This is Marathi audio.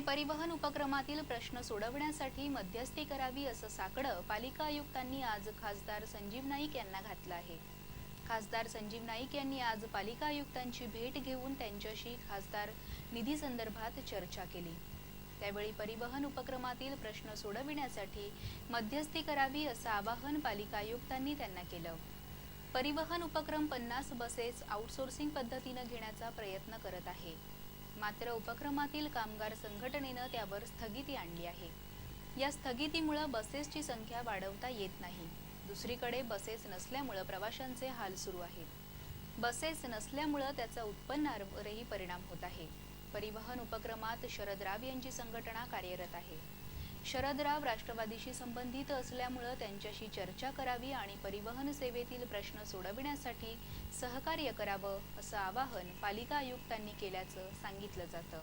आणि परिवहन उपक्रमातील प्रश्न सोडवण्यासाठी मध्यस्थी करावी असं साकडं पालिका आयुक्तांनी आज खासदार संजीव नाईक यांना घातलं आहे. खासदार संजीव नाईक यांनी आज पालिका आयुक्तांची भेट घेऊन त्यांच्याशी खासदार निधी संदर्भात चर्चा केली. त्यावेळी परिवहन उपक्रमातील प्रश्न सोडविण्यासाठी मध्यस्थी करावी असं आवाहन पालिका आयुक्तांनी त्यांना केलं. परिवहन उपक्रम पन्नास बसेस आउटसोर्सिंग पद्धतीनं घेण्याचा प्रयत्न करत आहे. मात्र उपक्रमातील कामगार संघटनेनं त्यावर स्थगिती आणली आहे. या स्थगितीमुळं बसेसची संख्या वाढवता येत नाही. दुसरीकडे बसेस नसल्यामुळं प्रवाशांचे हाल सुरू आहेत. बसेस नसल्यामुळं त्याचा उत्पन्नावरही परिणाम होत आहे. परिवहन उपक्रमात शरद राव यांची संघटना कार्यरत आहे. शरद राव राष्ट्रवादीशी संबंधित असल्यामुळं त्यांच्याशी चर्चा करावी आणि परिवहन सेवेतील प्रश्न सोडविण्यासाठी सहकार्य करावं असं आवाहन पालिका आयुक्तांनी केल्याचं सांगितलं जातं.